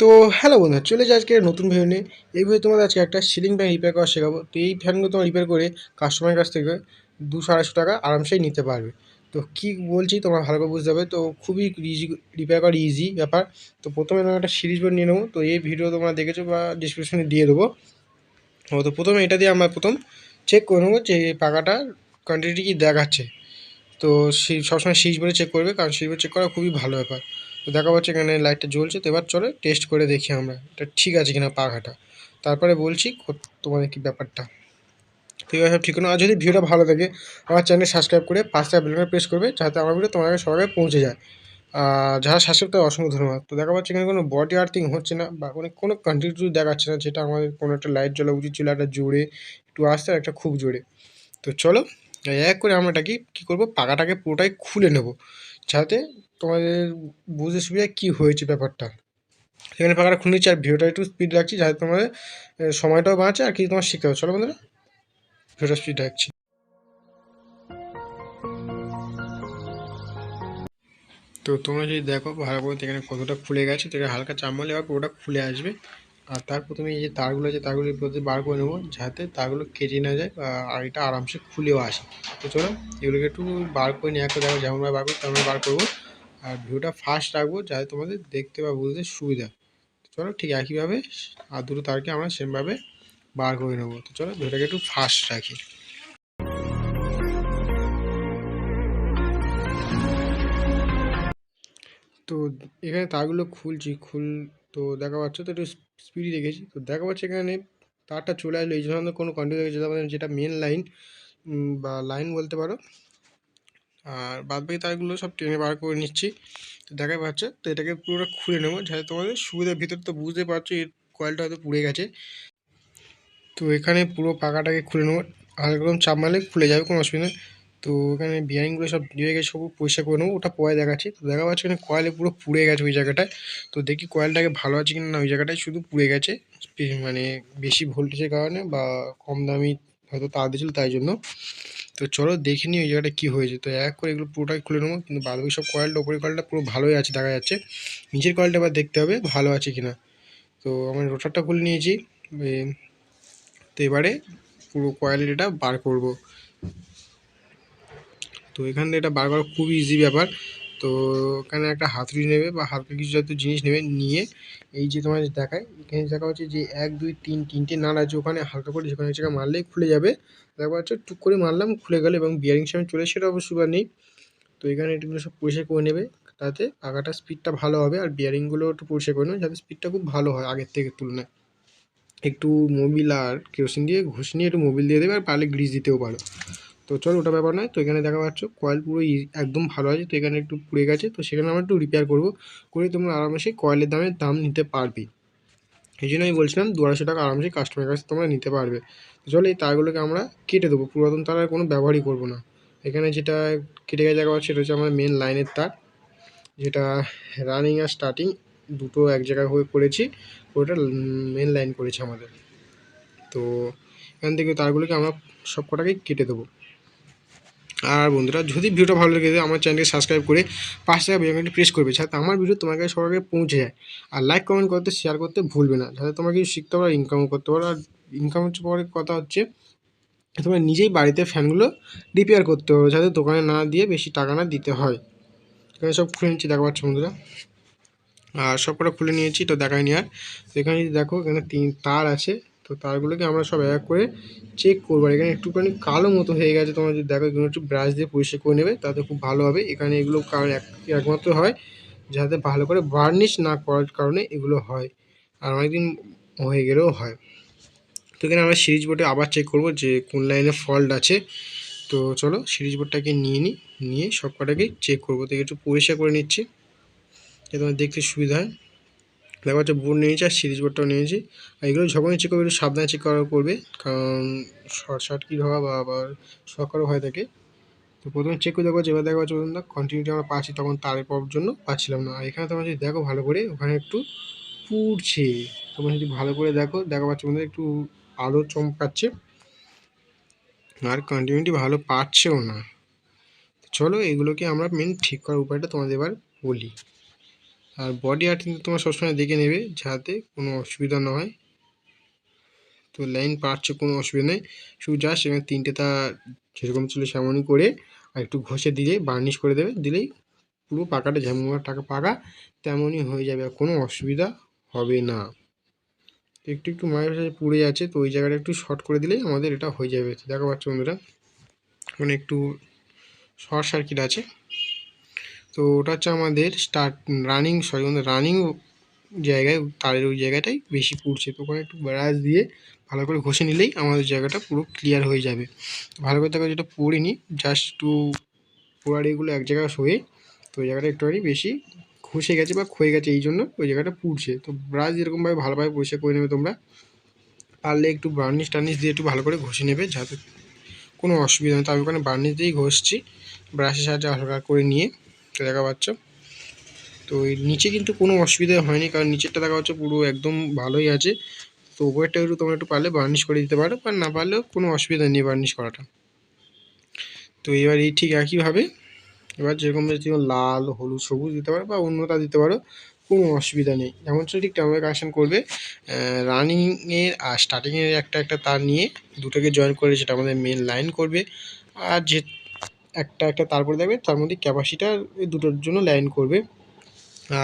তো হ্যালো বন্ধুরা, চলে যাই আজকে নতুন ভিডিও নিয়ে। এই ভিডিও তোমাদের আজকে একটা সিলিং ফ্যান রিপেয়ার করা শেখাবো। তো এই ফ্যানগুলো তোমার রিপেয়ার করে কাস্টমারের কাছ থেকে দুশো আড়াইশো টাকা আরামসেই নিতে পারবে। তো কী বলছি তোমরা ভালো করে বুঝতে হবে তো খুবই ইজি রিপেয়ার করা ইজি ব্যাপার। তো প্রথমে আমি একটা সিরিজ বোর্ড নিয়ে নেব। তো এই ভিডিও তোমরা দেখেছ বা ডিসক্রিপশনে দিয়ে দেবো। ও তো প্রথমে এটা দিয়ে আমরা প্রথম চেক করে নেব যে পাকাটার কোয়ান্টিটি কি দেখাচ্ছে। তো সেই সবসময় সিরিজ বোর্ডে চেক করবে। কারণ সিরিজ বোর্ড চেক করা খুবই ভালো ব্যাপার। তো দেখা পাচ্ছে এখানে লাইটটা জ্বলছে, তো এবার চলে টেস্ট করে দেখি আমরা, এটা ঠিক আছে কিনা পাখাটা। তারপরে বলছি তোমাদের কি ব্যাপারটা। তো সব ঠিক আর যদি ভিডিওটা ভালো থাকে আমার চ্যানেল সাবস্ক্রাইব করে পাঁচটা বেলনে প্রেস করবে, যাতে আমার ভিডিও তোমার কাছে সবার পৌঁছে যায়। যারা সাবস্ক্রাইব তাদের অসংখ্য ধন্যবাদ। তো দেখা পাচ্ছে এখানে কোনো বডি আর্থিং হচ্ছে না, বা কোনো কোনো কন্টিনিউ দেখাচ্ছে না, যেটা আমাদের কোনো একটা লাইট জ্বলা উচিত ছিল, একটা জোরে, একটু আসতে আর একটা খুব জোরে। তো চলো, এক করে আমরা এটাকে কী করব পাকাটাকে পুরোটাই খুলে নেব। যাতে তোমাদের বুঝতে সুবিধা কী হয়েছে ব্যাপারটা। সেখানে পাকাটা খুলে নিচ্ছি, আর ভিডিওটা একটু স্পিড রাখছি যাতে তোমাদের সময়টাও বাঁচে আর কি তোমার শিখতে হবে চলো বন্ধুরা, ভিডিওটা স্পিড রাখছি। তো তোমরা যদি দেখো ভালো করে এখানে কতটা খুলে গেছে, তো হালকা চাপ এবার পুরোটা খুলে আসবে। আর তার প্রথমে এই যে তারগুলো আছে, তারগুলোর প্রতি বার করে নেব, যাতে তারগুলো কেটে না যায় আর এটা আরামসে খুলেও আসে। তো চলো, এগুলোকে একটু বার করে নিয়ে একটা দেখো যেমনভাবে বার করব তেমনভাবে বার করব। আর ভিউটা ফাস্ট রাখব যাতে তোমাদের দেখতে বা বুঝতে সুবিধা। চলো, ঠিক একইভাবে আর দুটো তারকে আমরা সেমভাবে বার করে নেব। তো চলো, ভিউটাকে একটু ফাস্ট রাখি। তো এখানে তারগুলো খুলছি, খুল, তো দেখা পাচ্ছে তো একটু স্পিডই রেখেছি তো দেখা পাচ্ছে এখানে তারটা চলে আসলো, এই জন্য কোনো কন্টিনিউ যেটা যেটা মেন লাইন বা লাইন বলতে পারো। আর বাদ বাকি তারগুলো সব টেনে বার করে নিচ্ছি। তো দেখা পাচ্ছে তো এটাকে পুরোটা খুলে নেব, যাতে তোমাদের সুবিধার ভিতর তো বুঝতে পারছ, এর কয়েলটা হয়তো পুড়ে গেছে। তো এখানে পুরো পাকাটাকে খুলে নেব হালকা চাপ মারলে খুলে যাবে, কোনো অসুবিধা নেই। তো ওখানে বিয়ারিংগুলো সব দিয়ে গেছে, সব পরিষ্কার করে নেব, ওটা পরে দেখাচ্ছি। তো দেখা পাচ্ছে এখানে কয়েলে পুরো পুড়ে গেছে ওই জায়গাটায়। তো দেখি কয়েলটাকে ভালো আছে কিনা না, ওই জায়গাটায় শুধু পুড়ে গেছে। মানে বেশি ভোল্টেজের কারণে বা কম দামি হয়তো তার দিয়েছিল তাই জন্য। তো চলো দেখে নিই ওই জায়গাটা কী হয়েছে। তো এক করে এগুলো পুরোটাই খুলে নেব, কিন্তু বাদবাকি সব কয়েলটা ওপরের কয়েলটা পুরো ভালোই আছে দেখা যাচ্ছে। নিচের কয়েলটা এবার দেখতে হবে ভালো আছে কিনা। তো আমার রোটারটা খুলে নিয়েছি তো এবারে পুরো কয়েলের এটা বার করব। তো এখান এটা বার করা খুব ইজি ব্যাপার। তো এখানে একটা হাতুড়ি নেবে বা হালকা কিছু জাতীয় জিনিস নেবে, নিয়ে এই যে তোমার দেখায়, এখানে দেখা হচ্ছে যে এক, দুই, তিন তিনটে নাট আছে ওখানে, হালকা করে যেখানে সেখানে মারলেই খুলে যাবে। দেখা যাচ্ছে টুক করে মারলাম, খুলে গেল এবং বিয়ারিং সামনে চলে সেটা অবশ্য নেই। তো এখানে এগুলো সব পরিষ্কার করে নেবে, তাতে পাখাটার স্পিডটা ভালো হবে আর বিয়ারিংগুলো একটু পরিষ্কার করে নেবে, যাতে স্পিডটা খুব ভালো হয় আগের থেকে তুলনায়। একটু মোবিল আর কেরোসিন দিয়ে ঘুষ নিয়ে একটু মোবিল দিয়ে দেবে আর পারলে গ্রিজ দিতেও পারো। তো চলো, ওটা ব্যাপার নয়। তো এখানে দেখা পাচ্ছ কয়েল পুরো একদম ভালো আছে। তো এখানে একটু পুড়ে গেছে। তো সেখানে আমরা একটু রিপেয়ার করব। করে তোমরা আরামসে কয়েলের দামের দাম নিতে পারবে। এই জন্য আমি বলছিলাম, দু আড়াইশো টাকা আরামসে কাস্টমারের কাছে তোমরা নিতে পারবে। তো চলো, এই তারগুলোকে আমরা কেটে দেবো। পুরাতন তার আর কোনো ব্যবহারই করব না। এখানে যেটা কেটে গেছে, দেখা সেটা হচ্ছে আমাদের মেন লাইনের তার। যেটা রানিং আর স্টার্টিং দুটো এক জায়গায় হয়ে করেছি ওটা মেন লাইন করেছে আমাদের। তো এখান থেকে তারগুলোকে আমরা সব কটাকেই কেটে দেবো। আর বন্ধুরা, যদি ভিডিওটা ভালো লেগে যায় আমার চ্যানেলকে সাবস্ক্রাইব করে পাশে থাকা বেলঘন্টি প্রেস করবে, যাতে আমার ভিডিও সবার আগে পৌঁছে যায়। আর লাইক কমেন্ট করতে শেয়ার করতে ভুলবে না, যাতে তোমাকে কিছু শিখতে পারো ইনকামও করতে পারো। আর ইনকাম হচ্ছে পরে কথা হচ্ছে, তোমরা নিজেই বাড়িতে ফ্যানগুলো রিপেয়ার করতে হবে যাতে দোকানে না দিয়ে বেশি টাকা না দিতে হয়। এখানে সব খুলে নিচ্ছি, দেখা পাচ্ছ বন্ধুরা? আর সব কটা খুলে নিয়েছি, তো দেখাই নি আর এখানে দেখো, এখানে তিন তার আছে তো তারগুলোকে আমরা সব এক করে চেক করব। আর এখানে একটুখানি কালো মতো হয়ে গেছে, তোমরা যদি দেখো, এগুলো একটু ব্রাশ দিয়ে পরিষ্কার করে নেবে, তাতে খুব ভালো হবে। এখানে এগুলো কারণ একমাত্র হয় যাতে ভালো করে বার্নিশ না করার কারণে এগুলো হয়, আর অনেকদিন হয়ে গেলেও হয়। তো এখানে আমরা সিরিজ বোর্ডে আবার চেক করব যে কোন লাইনে ফল্ট আছে। তো চলো, সিরিজ বোর্ডটাকে নিয়ে নিই নিয়ে সব কটাকেই চেক করব। তো একটু পরিষ্কার করে নিচ্ছি, যাতে তোমার দেখতে সুবিধা হয়। দেখা যাচ্ছে বোর্ড নিয়েছি আর সিরিজ বোর্ডটাও নিয়েছি। আর এগুলো যখনই চেক করবে একটু সাবধানে চেক করা করবে, কারণ শর্ট সার্কিট হওয়া বা আবার শকারও হয়ে থাকে। তো প্রথমে চেক করে দেখো যে এবার দেখা যাচ্ছে প্রথম কন্টিনিউটি আমরা পাচ্ছি তখন তারের পাওয়ার জন্য পাচ্ছিলাম না। আর এখানে তোমরা যদি দেখো ভালো করে, ওখানে একটু পুড়ছে। তোমরা যদি ভালো করে দেখো, দেখা পাচ্ছ বন্ধু একটু আলো চমকাচ্ছে, আর কন্টিনিউটি ভালো পাচ্ছেও না। চলো এগুলোকে আমরা মেন ঠিক করার উপায়টা তোমাদের এবার বলি। আর বডি আর্থ কিন্তু তোমার সবসময় দেখে নেবে, যাতে কোনো অসুবিধা না হয়। তো লাইন পাচ্ছে কোনো অসুবিধা নেই। শুধু জাস্ট এখানে তিনটে তা যেরকম ছিল সেমনই করে আর একটু ঘষে দিলে বার্নিশ করে দেবে। দিলেই পুরো পাকাটা, যেমন টাকা পাকা, তেমনই হয়ে যাবে। আর কোনো অসুবিধা হবে না। একটু একটু মায়ের সাথে পুড়ে যাচ্ছে, তো ওই জায়গাটা একটু শর্ট করে দিলেই আমাদের এটা হয়ে যাবে। দেখা পাচ্ছ বন্ধুরা মানে একটু শর্ট সার্কিট আছে। তো ওটা হচ্ছে আমাদের স্টার্ট রানিং সরি আমাদের রানিং জায়গায়, তারের ওই জায়গাটাই বেশি পুড়ছে। তো ওখানে একটু ব্রাশ দিয়ে ভালো করে ঘষে নিলেই আমাদের জায়গাটা পুরো ক্লিয়ার হয়ে যাবে। ভালো করে দেখো যেটা পড়িনি জাস্ট একটু পোড়ার এগুলো এক জায়গায় শোয়ে তো ওই জায়গাটা একটুখানি বেশি ঘষে গেছে বা ক্ষয়ে গেছে এই জন্য ওই জায়গাটা পুড়ছে। তো ব্রাশ যেরকমভাবে ভালোভাবে পরিষ্কার করে নেবে তোমরা, পারলে একটু বার্নিশ টার্নিশ দিয়ে একটু ভালো করে ঘষে নেবে যাতে কোনো অসুবিধা নেই। তো আমি ওখানে বার্নিশ দিয়েই ঘষছি, ব্রাশের সাহায্যে হালকা করে নিয়ে। দেখা পাচ্ছ। তো নিচে কিন্তু কোনো অসুবিধা হয়নি, কারণ নিচেরটা দেখা যাচ্ছে পুরো একদম ভালোই আছে। তো উপরেরটা একটু তোমরা একটু পারলে বার্নিশ করে দিতে পারো, বা না পারলেও কোনো অসুবিধা নেই বার্নিশ করাটা। তো এবার এই ঠিক একইভাবে এবার যেরকম লাল, হলুদ, সবুজ দিতে পারো, বা অন্যটা দিতে পারো, কোনো অসুবিধা নেই। যেমন ঠিক তেমন কানেকশান করবে। রানিংয়ের আর স্টার্টিংয়ের একটা একটা তার নিয়ে দুটোকে জয়েন করে সেটা আমাদের মেন লাইন করবে। আর যে একটা একটা তার তারপরে দেখবে তার মধ্যে ক্যাপাসিটার দুটোর জন্য লাইন করবে।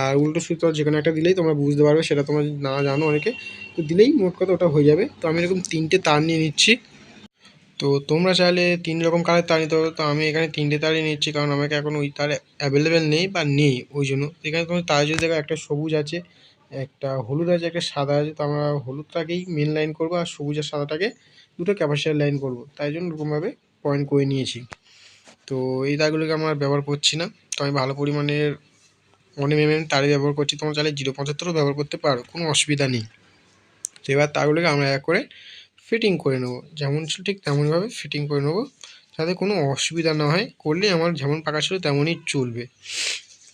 আর উল্টো সুতো যেখানে একটা দিলেই তোমরা বুঝতে পারবে, সেটা তোমরা না জানো অনেকে, তো দিলেই মোট কথা ওটা হয়ে যাবে। তো আমি এরকম তিনটে তার নিয়ে নিচ্ছি। তো তোমরা চাইলে তিন রকম কালার তার নিতে পারো। তো আমি এখানে তিনটে তারই নিচ্ছি, কারণ আমাকে এখন ওই তার অ্যাভেলেবেল নেই বা নেই ওই জন্য। এখানে তোমার তার যদি দেখো, একটা সবুজ আছে, একটা হলুদ আছে, একটা সাদা আছে, তো আমরা হলুদটাকেই মেন লাইন করব আর সবুজ আর সাদাটাকে দুটো ক্যাপাসিটার লাইন করব। তাই জন্য এরকমভাবে পয়েন্ট করে নিয়েছি। তো এই তারগুলোকে আমার ব্যবহার করছি না। তো আমি ভালো পরিমাণের ওয়ান এম এম তারে ব্যবহার করছি। তোমরা চাইলে জিরো পঁচাত্তরও ব্যবহার করতে পারো, কোনো অসুবিধা নেই। তো এবার তারগুলোকে আমরা এক করে ফিটিং করে নেব। যেমন ছিল ঠিক তেমনভাবে ফিটিং করে নেব, যাতে কোনো অসুবিধা না হয়। করলে আমার যেমন পাকা ছিল তেমনই চলবে।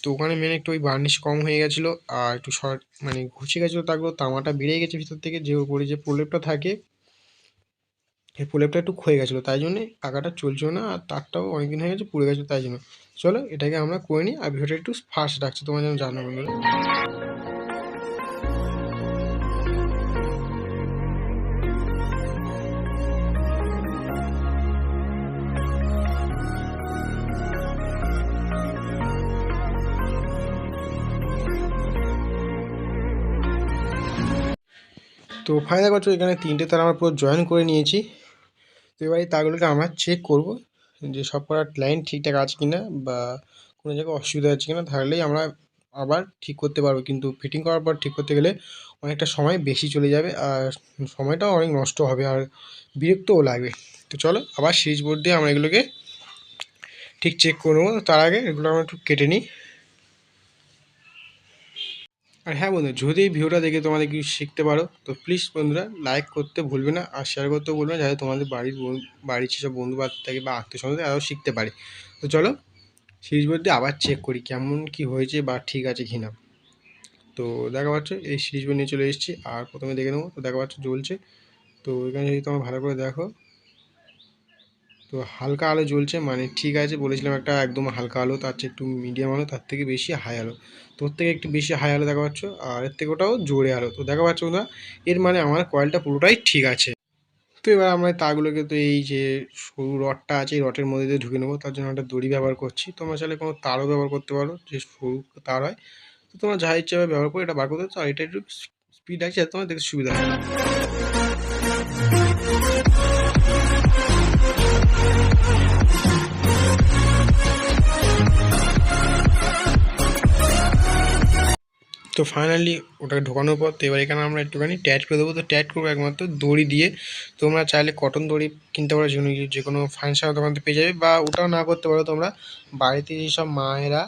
তো ওখানে মেন একটু ওই বার্নিশ কম হয়ে গেছিল, আর একটু শর্ট মানে ঘুষে গেছিল তারগুলো তামাটা বেরিয়ে গেছে ভিতর থেকে, যে উপরে যে প্রলেপটা থাকে এই প্রলেপটা একটু ক্ষয়ে গেছিল, তাই জন্যে পাকাটা চলছিল না আর তারটাও অনেকদিন হয়ে গেছে, পুড়ে গেছিল, তাই জন্য। চলো, এটাকে আমরা করে নিই, আর ভিডিওটা একটু ফাস্ট রাখছি, তোমার যেন জানো বন্ধুরা। তো ফায়দা করছ এখানে তিনটে তার আমরা পুরো জয়েন করে নিয়েছি। তো এবার তারগুলোকে আমরা চেক করব, যে সব করার লাইন ঠিকঠাক আছে কি না বা কোনো জায়গায় অসুবিধা আছে কি না তাহলেই আমরা আবার ঠিক করতে পারব। কিন্তু ফিটিং করার পর ঠিক করতে গেলে অনেকটা সময় বেশি চলে যাবে আর সময়টাও অনেক নষ্ট হবে আর বিরক্তও লাগবে। তো চলো আবার সুইচ বোর্ড দিয়ে আমরা এগুলোকে ঠিক চেক করে নেব। তার আগে এগুলো আমরা একটু কেটে নিই। আর হ্যাঁ বন্ধু, যদি এই ভিডিওটা দেখে তোমাদের কিছু শিখতে পারো, তো প্লিজ বন্ধুরা লাইক করতে ভুলবে না আর শেয়ার করতেও বলবে না, যাতে তোমাদের বাড়ির বাড়ির যেসব বন্ধু বান্ধব থাকে বা আত্মীয় স্বজন তারাও শিখতে পারে। তো চলো সিরিজ দিয়ে আবার চেক করি কেমন কি হয়েছে বা ঠিক আছে কি না তো দেখা পাচ্ছ এই সিরিজ নিয়ে চলে এসেছি, আর প্রথমে দেখে নেব, তো দেখা পাচ্ছ জ্বলছে। তো এখানে যদি তোমার ভালো করে দেখো তো হালকা আলো জ্বলছে মানে ঠিক আছে বলেছিলাম একটা একদম হালকা আলো, তার চেয়ে একটু মিডিয়াম আলো, তার থেকে বেশি হাই আলো। তোর থেকে একটু বেশি হাই আলো দেখা পাচ্ছ, আর এর থেকে ওটাও জোরে আলো। তো দেখা পাচ্ছ না এর মানে আমার কয়েলটা পুরোটাই ঠিক আছে। তো এবার আমরা তারগুলোকে তো এই যে সরু রডটা আছে, এই রডের মধ্যে দিয়ে ঢুকে নেব, তার জন্য একটা দড়ি ব্যবহার করছি। তোমরা চাইলে কোনো তারও ব্যবহার করতে পারো, যে সরু তার হয়। তো তোমরা যা ইচ্ছে ব্যবহার করে এটা বার করতে তো এটা একটু স্পিড আছে তোমার দেখতে সুবিধা হয়। তো ফাইনালি ওটাকে ঢোকানোর পর তো এবার এখানে আমরা একটুখানি ট্যাট করে দেবো। তো ট্যাট করব একমাত্র দড়ি দিয়ে। তোমরা চাইলে কটন দড়ি কিনতে পারো যে কোনো যে কোনো ফাইন্যান্সিয়াল দোকান থেকে পেয়ে যাবে। বা ওটাও না করতে পারো তোমরা। বাড়িতে যেসব মায়েরা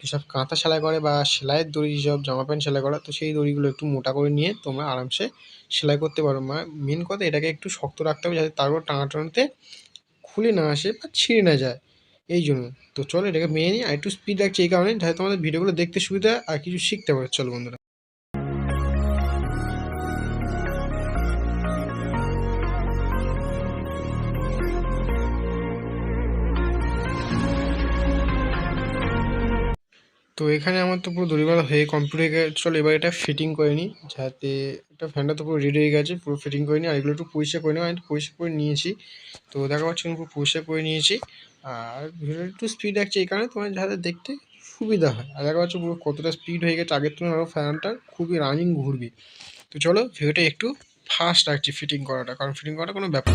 যেসব কাঁথা সেলাই করে বা সেলাইয়ের দড়ি, যেসব জামা প্যান্ট সেলাই করা, তো সেই দড়িগুলো একটু মোটা করে নিয়ে তোমরা আরামসে সেলাই করতে পারো। মা মেন কথা এটাকে একটু শক্ত রাখতে হবে যাতে তারপর টানা টানাতে খুলে না আসে বা ছিঁড়ে না যায়। এই জন্য তো চলো এটাকে মেনে নিই, আর একটু স্পিড রাখছি এই কারণে, যাতে তোমাদের ভিডিওগুলো দেখতে সুবিধা আর কিছু শিখতে পারো। চলো বন্ধুরা। তো এখানে আমার তো পুরো দড়িবাঁধা হয়ে কমপ্লিট হয়ে গেছে। চলো এবার এটা ফিটিং করে নিই যাতে এটা ফ্যানটা তো পুরো রেডি হয়ে গেছে, পুরো ফিটিং করে নিই আর এগুলো একটু পরিষ্কার করে নিই আমি একটু পরিষ্কার করে নিয়েছি। তো দেখা পাচ্ছি পুরো পরিষ্কার করে নিয়েছি। আর ভিডিওটা একটু স্পিড রাখছি এই কারণে তোমার যাতে দেখতে সুবিধা হয়। আর দেখা পাচ্ছ পুরো কতটা স্পিড হয়ে গেছে। আগের তুলনায় আরও ফ্যানটা খুবই রানিং ঘুরবে। তো চলো ভিডিওটা একটু ফাস্ট রাখছি ফিটিং করাটা, কারণ ফিটিং করাটা কোনো ব্যাপার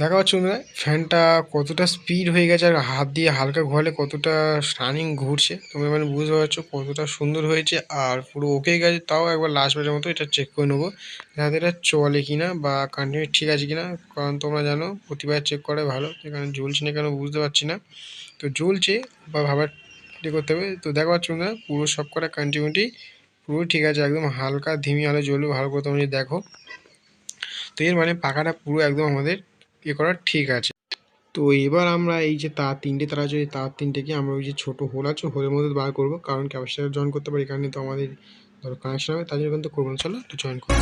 দেখা পাচ্ছ বন্ধুরা, ফ্যানটা কতটা স্পিড হয়ে গেছে আর হাত দিয়ে হালকা ঘোরালে কতটা রানিং ঘুরছে, তোমরা মানে বুঝতে পারছ কতটা সুন্দর হয়েছে আর পুরো ওকে গেছে, তাও একবার লাস্ট বারের মতো এটা চেক করে নেব যাতে এটা চলে কিনা বা কন্টিনিউ ঠিক আছে কিনা, কারণ তোমরা জানো প্রতিবার চেক করে ভালো, এখানে জ্বলছে না কেন বুঝতে পারছি না, তো জ্বলছে বা ভাবার ইয়ে করতে হবে, তো দেখা পাচ্ছ বন্ধুরা পুরো সব কটা কন্টিনিউটি পুরো ঠিক আছে, একদম হালকা ধিমি আলো জ্বলবে ভালো করে তোমরা দেখো, তো এর মানে পাখাটা পুরো একদম আমাদের ইয়ে করা ঠিক আছে। তো এবার আমরা এই যে তার তিনটে, তার আছে তার তিনটেকে আমরা ওই যে ছোটো হোল আছে, হোলের মধ্যে বার করব, কারণ ক্যাপাসিটার জয়েন করতে পারি এখানে তো আমাদের ধরো কানেকশন হবে জন্য কিন্তু করব না। চলো একটু জয়েন করব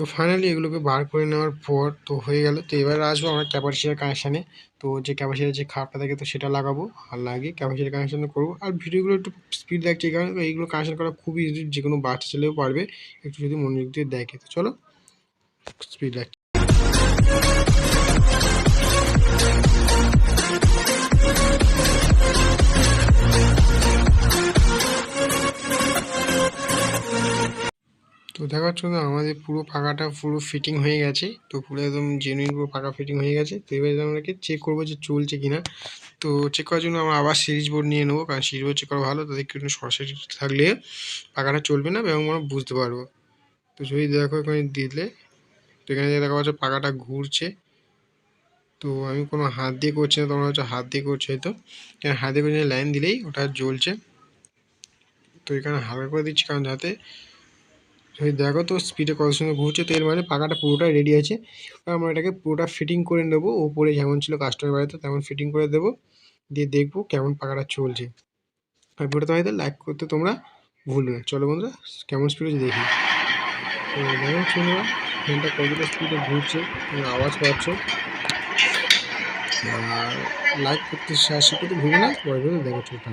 তো ফাইনালি এগুলোকে বার করে নেওয়ার পর তো হয়ে গেল। তো এবার আসব আমার ক্যাপাসিটার কানেকশানে তো যে ক্যাপাসিটার যে খাপটা থাকে তো সেটা লাগাবো আর লাগিয়ে ক্যাপাসিটার কানেকশান করব। আর ভিডিওগুলো একটু স্পিড দেখছে এই কারণে এইগুলো কানেকশান করা খুবই ইজি যে কোনো বাচ্চা ছেলেও পারবে একটু যদি মনোযোগ দিয়ে দেখে। তো চলো স্পিড দেখ তো দেখা যাচ্ছে আমাদের পুরো পাখাটা পুরো ফিটিং হয়ে গেছে। তো পুরো একদম জেনুইন পুরো পাখা ফিটিং হয়ে গেছে। তো এবার আমাকে চেক করব যে চলছে কিনা। তো চেক করার জন্য আমরা আবার সিরিজ বোর্ড নিয়ে নেব, কারণ সিরিজ বোর্ড চেক করা ভালো, তাদের একটু সরাসরি থাকলে পাখাটা চলবে না এবং আমরা বুঝতে পারব। তো যদি দেখো এখানে দিলে, তো এখানে দেখা পাচ্ছে পাখাটা ঘুরছে। তো আমি কোনো হাত দিয়ে করছি না, তোমরা হচ্ছে হাত দিয়ে করছে হয়তো। এখানে হাত দিয়ে করে লাইন দিলেই ওটা জ্বলছে। তো এখানে হালকা করে দিচ্ছি, কারণ যাতে দেখো তো স্পিডে কত সুন্দর ঘুরছে। তো এর মানে পাখাটা পুরোটাই রেডি আছে। আমরা এটাকে পুরোটা ফিটিং করে নেব। ওপরে যেমন ছিল কাস্টমার বাড়িতে, তেমন ফিটিং করে দেবো। দিয়ে দেখব কেমন পাখাটা চলছে। আর ভিডিওটা হয়তো লাইক করতে তোমরা ভুলবে না। চলো বন্ধুরা, কেমন স্পিডে দেখি। তো দেখো ফ্যানটা কতটা স্পিডে ঘুরছে আওয়াজ পাচ্ছ। লাইক করতে শেয়ার করতে ভুলবে না। পরে দেখো ছোটটা